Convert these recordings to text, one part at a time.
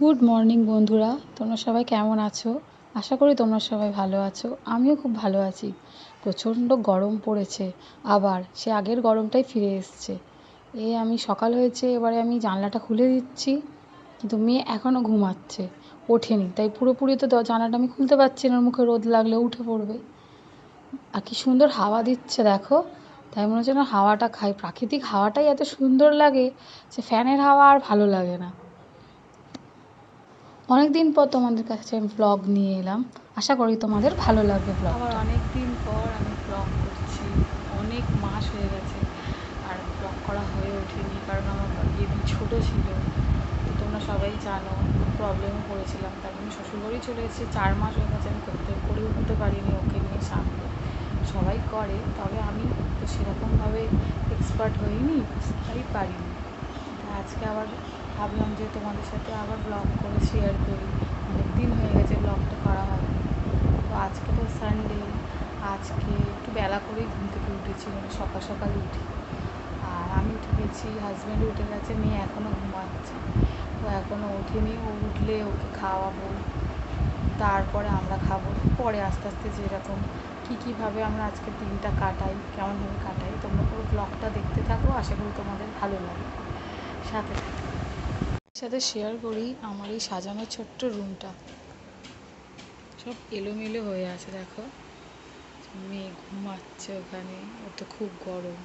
Good morning বন্ধুরা। তোমরা সবাই কেমন আছো? আশা করি তোমরা সবাই ভালো আছো। আমিও খুব ভালো আছি। প্রচণ্ড গরম পড়েছে। আবার সে আগের গরমটাই ফিরে এসছে। এই আমি সকাল হয়েছে, এবারে আমি জানলাটা খুলে দিচ্ছি। কিন্তু মেয়ে এখনও ঘুমাচ্ছে। ওঠেনি। তাই পুরোপুরি তো জানলাটা আমি খুলতে পারছি না। ওর মুখে রোদ লাগলে উঠে পড়বে। আর কি সুন্দর হাওয়া দিচ্ছে, দেখো। তাই মনে হচ্ছে না হাওয়াটা খাই। প্রাকৃতিক হাওয়াটাই এত সুন্দর লাগে যে ফ্যানের হাওয়া আর ভালো লাগে না। অনেক দিন পর তোমাদের কাছে আমি ব্লগ নিয়ে এলাম। আশা করি তোমাদের ভালো লাগবে ব্লগ আবার অনেক দিন পর আমি ব্লগ করছি। অনেক মাস হয়ে গেছে আর ব্লগ করা হয়ে ওঠেনি কারণ আমার বেবি ছোট ছিল। তো তোমরা সবাই জানো খুব প্রবলেমে পড়েছিলাম তার জন্য শ্বশুরবাড়ি চলে এসেছে চার মাস হয়ে গেছে আমি করতে করে উঠতে পারিনি ওকে নিয়ে সামনে। সবাই করে তবে আমি তো সেরকমভাবে এক্সপার্ট হইনি তাই পারিনি। আজকে আবার ভাবলাম যে তোমাদের সাথে আবার ব্লগ করে শেয়ার করি। অনেক দিন হয়ে গেছে ব্লগটা করা হয়নি। তো আজকে তো সানডে আজকে একটু বেলা করেই ঘুম থেকে উঠেছি মানে সকাল সকাল উঠি। আর আমি উঠে গেছি হাজব্যান্ড উঠে গেছে, মেয়ে এখনও ঘুমাচ্ছে। তো এখনও ওঠেনি, ও উঠলে ওকে খাওয়াবো, তারপরে আমরা খাব। পরে আস্তে আস্তে যেরকম কী কীভাবে আমরা আজকের দিনটা কাটাই, কেমনভাবে কাটাই, তোমরা পুরো ব্লগটা দেখতে থাকো, আশা করি তোমাদের ভালো লাগে সাথে থাকো। সাথে শেয়ার করি আমার এই সাজানো ছোট্ট রুমটা সব এলোমেলো হয়ে আছে, দেখো। মেয়ে ঘুমাচ্ছে ওখানে ও তো খুব গরম।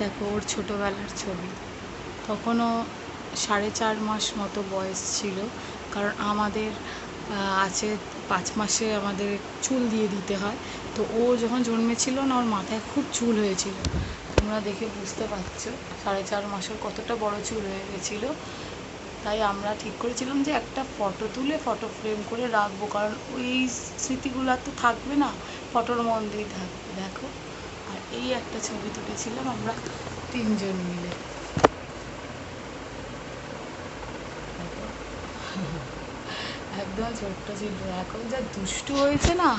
দেখো, ওর ছোটোবেলার ছবি। তখনও সাড়ে চার মাস মতো বয়স ছিল, কারণ আমাদের আছে পাঁচ মাসে আমাদের চুল দিয়ে দিতে হয়। তো ও যখন জন্মেছিল না, ওর মাথায় খুব চুল হয়েছিল। তোমরা দেখে বুঝতে পারছ, সাড়ে চার মাসের কতটা বড় চুল হয়ে গেছিল। তাই আমরা ঠিক করেছিলাম যে একটা ফটো তুলে ফটো ফ্রেম করে রাখব, কারণ ওই স্মৃতিগুলো তো থাকবে না, ফটোর মধ্যেই থাকবে। দেখো। এই একটা ছবি তুলেছিলাম, আমরা তিনজন মিলে। একদম ছোট্ট ছিল। এখন যা দুষ্টু হয়েছে না,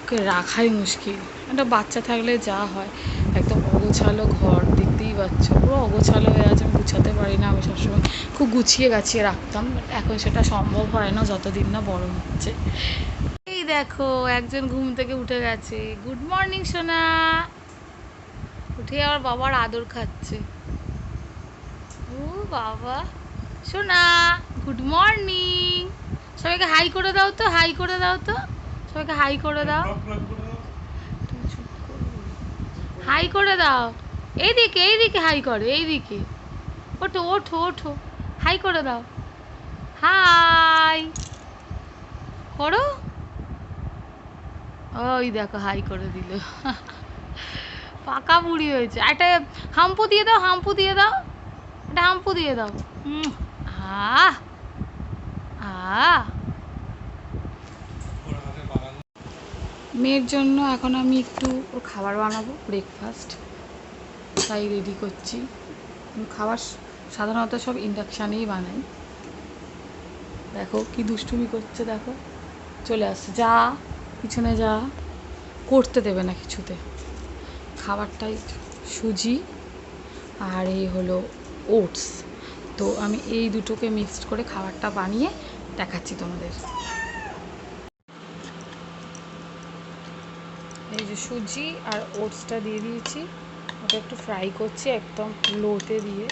ওকে রাখাই মুশকিল। একটা বাচ্চা থাকলে যা হয়, একদম অগোছালো ঘর, দেখতেই পাচ্ছ। পুরো অগোছালো হয়ে আছে, আমি গুছাতে পারি না, আমি সবসময় খুব গুছিয়ে গাছিয়ে রাখতাম। বাট এখন সেটা সম্ভব হয় না, যতদিন না বড় হচ্ছে। এই দেখো, একজন ঘুম থেকে উঠে গেছে। গুড মর্নিং সোনা। উঠে আমার বাবার আদর খাচ্ছে। ও বাবা। সোনা গুড মর্নিং সবাইকে হাই করে দাও তো হাই করে দাও তো। সবাইকে হাই করে দাও। হাই করে। দাও। এইদিকে এইদিকে হাই করো এইদিকে। ওঠো ওঠো ওঠো। হাই করে দাও। হাই করো? ওই দেখো হাই করে দিল। পাকা বুড়ি হয়েছে। একটা হাম্পু দিয়ে দাও, হাম্পু দিয়ে দাও। একটা হাম্পু দিয়ে দাও। আহ আহ। মেয়ের জন্য এখন আমি একটু ওর খাবার বানাবো ব্রেকফাস্ট তাই রেডি করছি। খাবার সাধারণত সব ইন্ডাকশানেই বানাই। দেখো কি দুষ্টুমি করছে, দেখো। চলে আসছে। যা, পিছনে যা। করতে দেবে না কিছুতে। খাবারটাই সুজি আর এই হলো ওটস। তো আমি এই দুটোকে মিক্সড করে খাবারটা বানিয়ে দেখাচ্ছি তোমাদের। এই যে সুজি আর ওটসটা দিয়ে দিয়েছি। ওটা একটু ফ্রাই করছি একদম লোতে দিয়ে,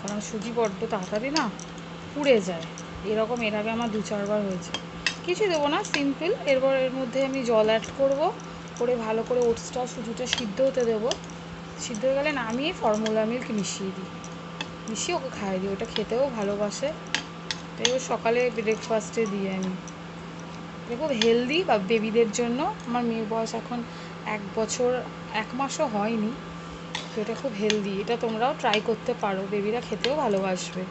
কারণ সুজি বড্ড তাড়াতাড়ি না পুড়ে যায়। এরকম এর আগে আমার দু চারবার হয়েছে। কিছু দেবো না সিম্পল এরপর এর মধ্যে আমি জল অ্যাড করব। করে, ভালো করে ওটসটা, সুজিটা সিদ্ধ হতে দেবো। সিদ্ধ হয়ে গেলে নামিয়ে ফর্মুলা মিল্ক মিশিয়ে দিই। মিশিয়ে ওকে খাইয়ে দিই, ওটা খেতেও ভালোবাসে। তাই ও সকালে ব্রেকফাস্টে দিই আমি। খুব হেলদি বা বেবিদের জন্য। আমার মেয়ের বয়স এখন এক বছর, এক মাসও হয়নি। তো এটা খুব হেলদি এটা তোমরাও ট্রাই করতে পারো। বেবিরা খেতেও ভালোবাসবে।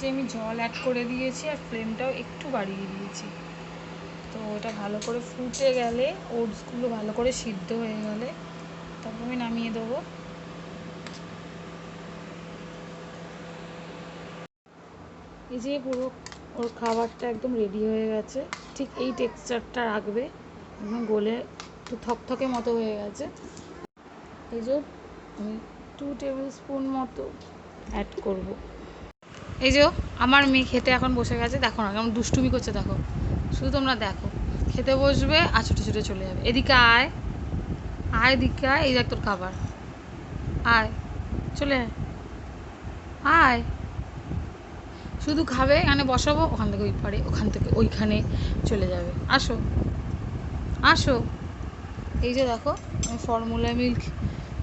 যে আমি জল অ্যাড করে দিয়েছি আর ফ্লেমটাও একটু বাড়িয়ে দিয়েছি। তো ওটা ভালো করে ফুটে গেলে, ওটসগুলো ভালো করে সিদ্ধ হয়ে গেলে, তারপর আমি নামিয়ে দেবো। এই যে পুরো ওর খাবারটা একদম রেডি হয়ে গেছে, ঠিক এই টেক্সচারটা রাখবে, একদম গলে একটু থকথকে মতো হয়ে গেছে। এই যে আমি টু টেবিল স্পুন মতো অ্যাড করব। এই যে আমার মেয়ে খেতে এখন বসে গেছে, দেখো না কেমন দুষ্টুমি করছে, দেখো। শুধু তোমরা দেখো, খেতে বসবে আর ছুটে ছুটে চলে যাবে। এদিকে আয় আয় এদিকে আয়, এই দেখ তোর খাবার। আয়, চলে আয়। আয়। শুধু খাবে, এখানে বসাবো, ওখান থেকে ওই পারে, ওখান থেকে ওইখানে চলে যাবে। আসো আসো। এই যে দেখো, আমি ফর্মুলা মিল্ক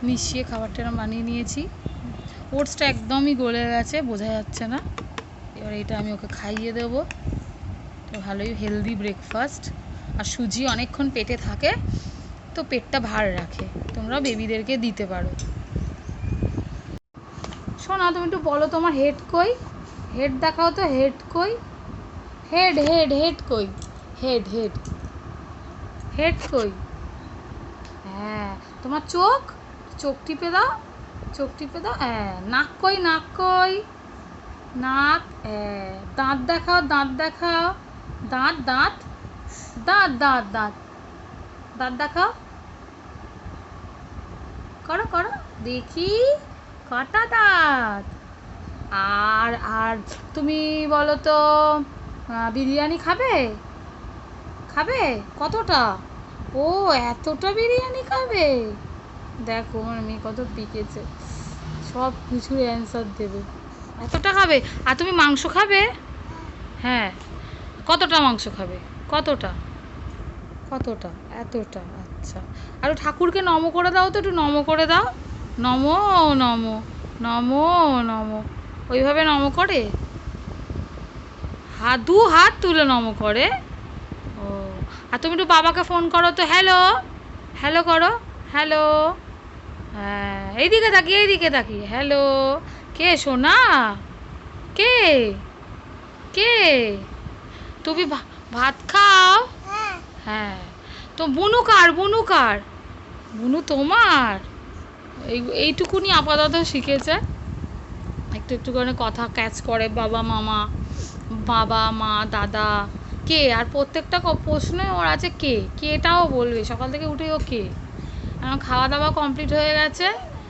মিশিয়ে খাবারটা বানিয়ে নিয়েছি। ওটসটা একদমই গলে গেছে, বোঝা যাচ্ছে না। এবার এটা আমি ওকে খাইয়ে দেবো। তো ভালোই হেলদি ব্রেকফাস্ট আর সুজি অনেকক্ষণ পেটে থাকে, তো পেটটা ভার রাখে। তোমরা বেবিদেরকে দিতে পারো। শোনা তুমি একটু বলো তোমার হেড কই? হেড দেখাও তো হেড কই? হেড হেড হেড কই? হেড হেড হেড কই? হ্যাঁ তোমার চোখ? চোখ টিপে দাও। চোখ টিপে দাও। নাক কই নাক কই? নাক দাঁত দেখাও দাঁত দেখাও। দাঁত দাঁত দাঁত দাঁত দাঁত। দাঁত দেখাও। করো করো। দেখি, কটা দাঁত? আর আর তুমি বলো তো বিরিয়ানি খাবে? খাবে? কতটা? ও, এতটা বিরিয়ানি খাবে? দেখো, আমার মেয়ে কত পিকেছে। সব কিছুর অ্যান্সার দেবে। এতটা খাবে? আর তুমি মাংস খাবে? হ্যাঁ। কতটা মাংস খাবে? কতটা? কতটা? এতটা আচ্ছা। আর ঠাকুরকে নম করে দাও তো, একটু নম করে দাও। নম নম নম নম। ওইভাবে নম করে? হাত দু হাত তুলে নম করে? ও। আর তুমি একটু বাবাকে ফোন করো তো। হ্যালো হ্যালো করো? হ্যালো হ্যাঁ এইদিকে তাকি এইদিকে তাকি হ্যালো কে সোনা? কে? কে? তুমি ভাত খাও? হ্যাঁ। তো বুনু কার বুনু কার? বুনু তোমার? এই এইটুকুনি আপাতত শিখেছে। একটু একটু করে কথা ক্যাচ করে বাবা মামা বাবা মা দাদা কে? আর প্রত্যেকটা প্রশ্নে ওর আছে কে? কেটাও বলবে? সকাল থেকে উঠে ও কে? খাওয়া দাওয়া কমপ্লিট হয়ে গেছে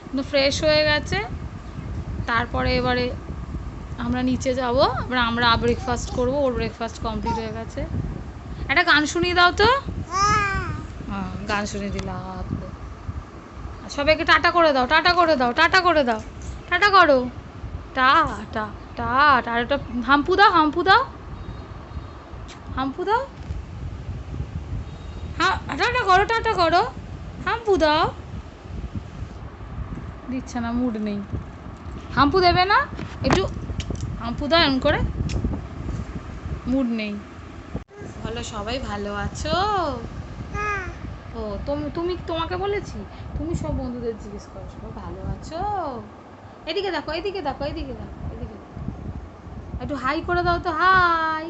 একটু ফ্রেশ হয়ে গেছে। তারপরে এবারে আমরা নিচে যাব, এবার আমরা ব্রেকফাস্ট করব, ওর ব্রেকফাস্ট কমপ্লিট হয়ে গেছে। একটা গান শুনিয়ে দাও তো। হ্যাঁ গান শুনিয়ে দিলাম। সবাইকে টাটা করে দাও, টাটা করে দাও, টাটা করে দাও, টাটা করো। টাটা টাটা আর একটা হাম্পু দাও হাম্পু দাও। হাম্পু দাও। হ্যাঁ টাটা করো টাটা করো। হাম্পু দাও। দিচ্ছে না মুড নেই। হাম্পু দেবে না? একটু হাম্পু দাও এমন করে। মুড নেই। বলো, সবাই ভালো আছো? ও, তুমি তুমি তোমাকে বলেছি? তুমি সব বন্ধুদের জিজ্ঞেস করো, সবাই ভালো আছো? এদিকে দেখো এদিকে দেখো এদিকে দেখো, এদিকে একটু হাই করে দাও তো হাই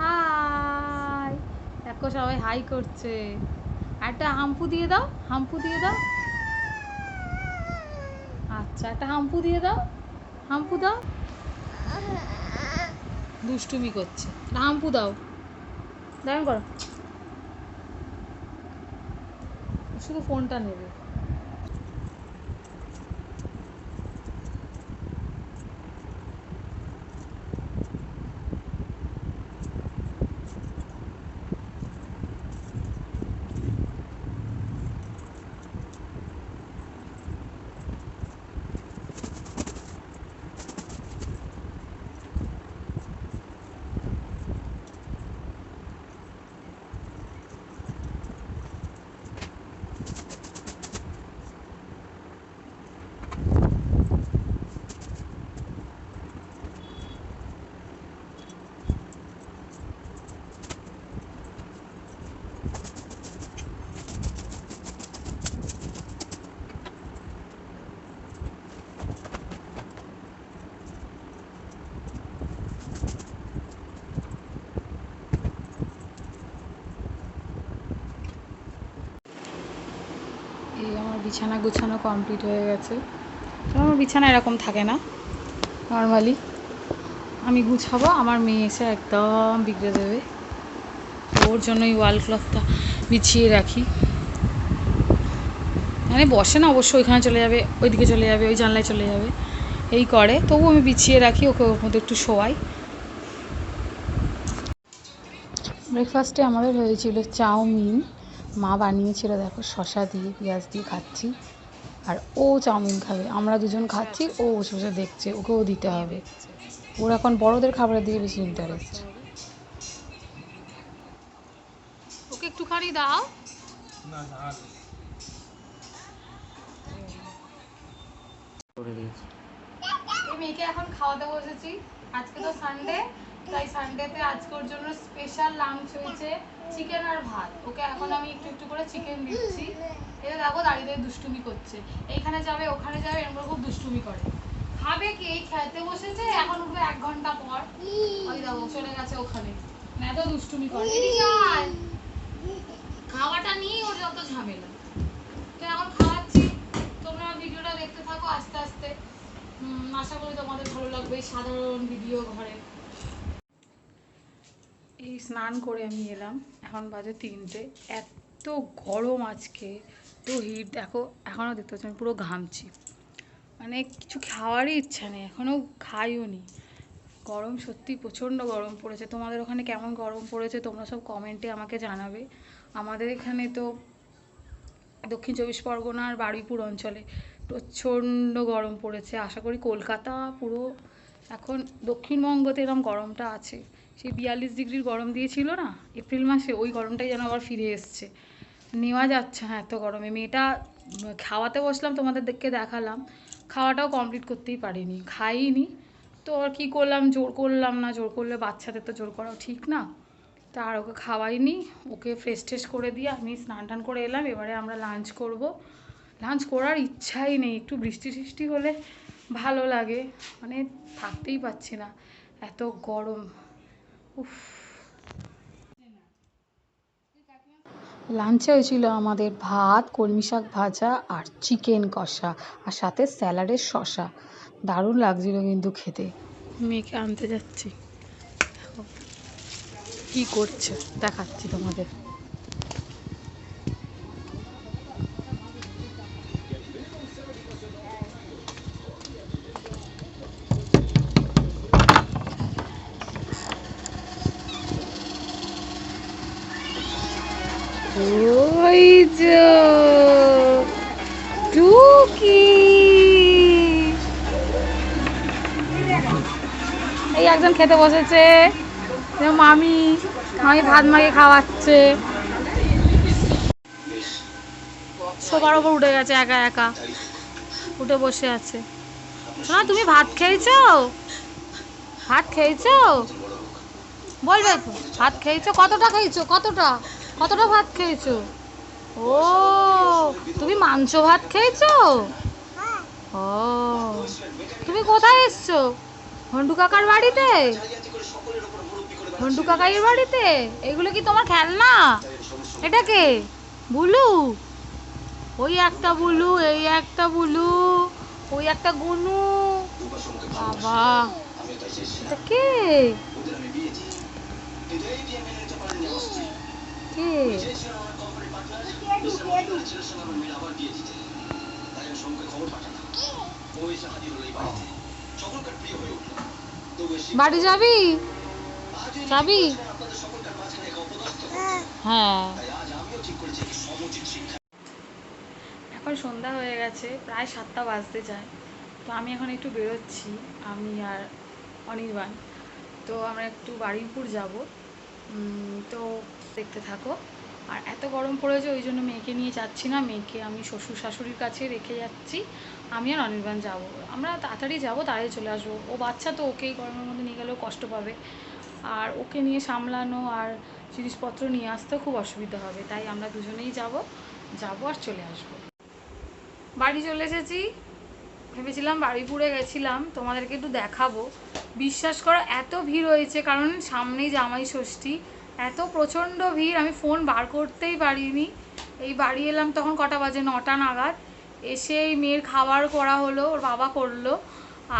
হাই দেখো সবাই হাই করছে। একটা হাম্পু দিয়ে দাও, হাম্পু দিয়ে দাও। আচ্ছা একটা হাম্পু দিয়ে দাও, হাম্পু দাও। দুষ্টুমি করছে। হাম্পু দাও। দাঁড়ান করো। শুধু ফোনটা নেবে। বিছানা গুছানো কমপ্লিট হয়ে গেছে। আমার বিছানা এরকম থাকে না নর্মালি আমি গুছাবো, আমার মেয়ে এসে একদম বিগড়ে দেবে। ওর জন্যই ওয়াল ক্লথটা বিছিয়ে রাখি। মানে বসে না অবশ্যই ওইখানে চলে যাবে, ওইদিকে চলে যাবে, ওই জানলায় চলে যাবে। এই করে, তবু আমি বিছিয়ে রাখি, ওকে ওর মধ্যে একটু শোয়াই। ব্রেকফাস্টে আমাদের হয়েছিল চাউমিন। মা বানিয়েছিল দেখো শশা দিয়ে পেঁয়াজ দিয়ে খাচ্ছি। আর ও চাউমিন খাবে আমরা দুজন খাচ্ছি ও বসে বসে দেখছে ওকেও দিতে হবে। ওর এখন বড়দের খাবারের দিকে বেশি ইন্টারেস্ট ওকে একটুখানি দাও। মেয়েকে এখন খাওয়াতে বসেছি। আজকে তো সানডে তাই সানডেতে আজকে ওর জন্য স্পেশাল লাঞ্চ হয়েছে চিকেন আর ভাত। ওকে এখন আমি একটু একটু করে চিকেন দিচ্ছি। এটা দেখো দাঁড়িয়ে দুষ্টুমি করছে। এইখানে যাবে, ওখানে যাবে, এরকম খুব দুষ্টুমি করে। খাবে কি? এই খেতে বসেছে, এখন উঠবে এক ঘণ্টা পর। ওই দেখো, চলে গেছে ওখানে। এত দুষ্টুমি করে। খাওয়াটা নিয়ে ওর যত ঝামেলা। তো এখন খাওয়াচ্ছি। তোমরা ভিডিওটা দেখতে থাকো আস্তে আস্তে। আশা করি তোমাদের ভালো লাগবে সাধারণ ভিডিও ঘরে। এই স্নান করে আমি এলাম। এখন বাজে তিনটে। এত গরম আজকে। তো হিট, দেখো, এখনও দেখতে পাচ্ছি, আমি পুরো ঘামছি। মানে কিছু খাওয়ারই ইচ্ছা নেই, এখনও খাইও নি। গরম সত্যি প্রচণ্ড গরম পড়েছে। তোমাদের ওখানে কেমন গরম পড়েছে তোমরা সব কমেন্টে আমাকে জানাবে। আমাদের এখানে তো দক্ষিণ চব্বিশ পরগনার বারুইপুর অঞ্চলে প্রচণ্ড গরম পড়েছে। আশা করি কলকাতা পুরো এখন দক্ষিণবঙ্গতে এরকম গরমটা আছে। সেই বিয়াল্লিশ ডিগ্রির গরম দিয়েছিল না, এপ্রিল মাসে ওই গরমটাই যেন আবার ফিরে এসছে। নেওয়া যাচ্ছে হ্যাঁ এত গরমে। মেয়েটা খাওয়াতে বসলাম তোমাদেরকে দেখালাম। খাওয়াটাও কমপ্লিট করতেই পারিনি, খাইনি। তো আর কী করলাম? জোর করলাম না, জোর করলে বাচ্চাদের তো জোর করাও ঠিক না। তা আর ওকে খাওয়াইনি, ওকে ফ্রেশ ট্রেশ করে দিয়ে আমি স্নান টান করে এলাম। এবারে আমরা লাঞ্চ করব। লাঞ্চ করার ইচ্ছাই নেই, একটু বৃষ্টি টিষ্টি হলে ভালো লাগে। মানে থাকতেই পাচ্ছি না, এত গরম। লাঞ্চে হয়েছিল আমাদের ভাত, কলমি শাক ভাজা আর চিকেন কষা আর সাথে স্যালাডের শশা দারুণ লাগছিল কিন্তু খেতে। মেয়েকে আনতে যাচ্ছি। কি করছে, দেখাচ্ছি তোমাদের। এই একজন খেতে বসেছে। মামি মামি ভাত মাকে খাওয়াচ্ছে। সোফার ওপর উঠে গেছে একা একা। উঠে বসে আছে। শোনা তুমি ভাত খেয়েছো? ভাত খেয়েছো? বলবে ভাত খেয়েছো? কতটা খেয়েছো? কতটা? কতটা ভাত খেয়েছো? ও, তুমি মাংস ভাত খেয়েছো? ও, তুমি কোথায় এসছো? ঘন্টু কাকার বাড়িতে? ঘন্টু কাকাইয়ের বাড়িতে? এগুলো কি তোমার খেলনা? এটা কে? বুলু? ওই একটা বুলু, এই একটা বুলু, ওই একটা গুনু। বাবা, এটা কে? কে? বাড়ি যাবি? যাবি? হ্যাঁ। এখন সন্ধ্যা হয়ে গেছে প্রায় সাতটা বাজতে যায়। তো আমি এখন একটু বেরোচ্ছি আমি আর অনির্বাণ। তো আমরা একটু বারুইপুর যাব। তো দেখতে থাকো। আর এত গরম পড়েছে ওই জন্য মেয়েকে নিয়ে যাচ্ছি না। মেয়েকে আমি শ্বশুর শাশুড়ির কাছে রেখে যাচ্ছি। আমি আর অনির্বাণ যাব। আমরা তাড়াতাড়ি যাব, তাড়াতাড়ি চলে আসব। ও বাচ্চা তো ওকেই গরমের মধ্যে নিয়ে গেলেও কষ্ট পাবে। আর ওকে নিয়ে সামলানো আর জিনিসপত্র নিয়ে আসতেও খুব অসুবিধা হবে। তাই আমরা দুজনেই যাব যাব আর চলে আসব। বাড়ি চলে এসেছি। ভেবেছিলাম বাড়িপুরে গেছিলাম। তোমাদেরকে একটু দেখাবো। বিশ্বাস করো, এত ভিড় হয়েছে, কারণ সামনেই জামাই ষষ্ঠী। এত প্রচণ্ড ভিড়, আমি ফোন বার করতেই পারিনি। এই বাড়ি এলাম তখন কটা বাজে? নটা নাগাদ। এসে এই মেয়ের খাবার করা হলো, ওর বাবা করল।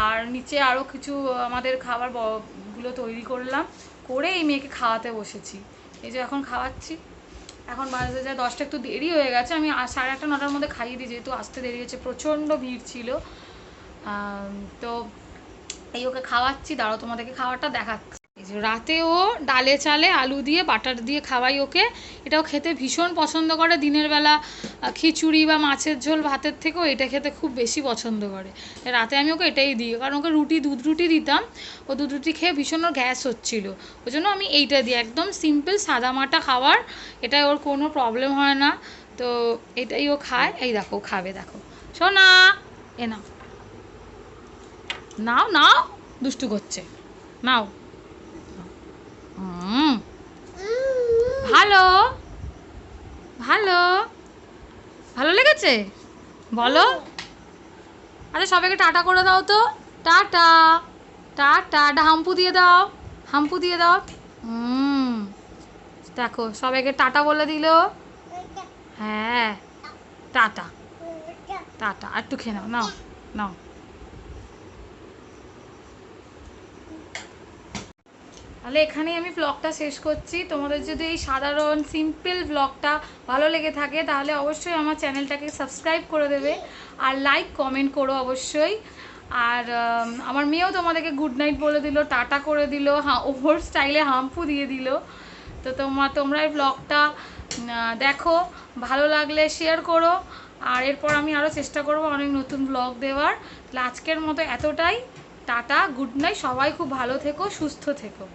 আর নিচে আরও কিছু আমাদের খাবারগুলো তৈরি করলাম। করে এই মেয়েকে খাওয়াতে বসেছি। এই যে এখন খাওয়াচ্ছি। এখন বাজে যায় দশটা, একটু দেরি হয়ে গেছে। আমি সাড়ে আটটা, নটার মধ্যে খাইয়ে দিই, যেহেতু আসতে দেরি হয়েছে, প্রচণ্ড ভিড় ছিল। তো এই ওকে খাওয়াচ্ছি। দাঁড়াও তোমাদেরকে খাবারটা দেখাচ্ছি। এই যে রাতে ও ডালে চালে আলু দিয়ে, বাটার দিয়ে খাওয়াই ওকে। এটাও খেতে ভীষণ পছন্দ করে। দিনের বেলা খিচুড়ি বা মাছের ঝোল ভাতের থেকেও এটা খেতে খুব বেশি পছন্দ করে। রাতে আমি ওকে এটাই দিই। কারণ ওকে রুটি, দুধ রুটি দিতাম। ও দুধ রুটি খেয়ে ভীষণ ওর গ্যাস হচ্ছিল। ওই জন্য আমি এইটা দিই। একদম সিম্পল সাদামাটা খাবার এটাই ওর কোনো প্রবলেম হয় না। তো এটাই ও খায়। এই দেখো খাবে, দেখো। শোনা এ নাও। নাও নাও। দুষ্টু করছে। নাও। ভালো? ভালো? ভালো লেগেছে? বলো। আরে সবাইকে টাটা করে দাও তো। টাটা। টাটা। একটা হাম্পু দিয়ে দাও। হাম্পু দিয়ে দাও। হুম। দেখো, সবাইকে টাটা বলে দিল। হ্যাঁ। টাটা। টাটা। আর একটু খেয়ে নাও। নাও নাও। তাহলে এখানেই আমি ব্লগটা শেষ করছি। তোমাদের যদি এই সাধারণ সিম্পল ব্লগটা ভালো লেগে থাকে, তাহলে অবশ্যই আমার চ্যানেলটাকে সাবস্ক্রাইব করে দেবে আর লাইক কমেন্ট করো অবশ্যই। আর আমার মেয়েও তোমাদেরকে গুড নাইট বলে দিল, টাটা করে দিল হ্যাঁ ওভার স্টাইলে হাম্পু দিয়ে দিল। তো তোমার তোমরা এই ব্লগটা দেখো, ভালো লাগলে শেয়ার করো। আর এরপর আমি আরও চেষ্টা করব অনেক নতুন ব্লগ দেওয়ার। আজকের মতো এতটাই। টাটা গুড নাইট সবাই খুব ভালো থেকো, সুস্থ থেকো।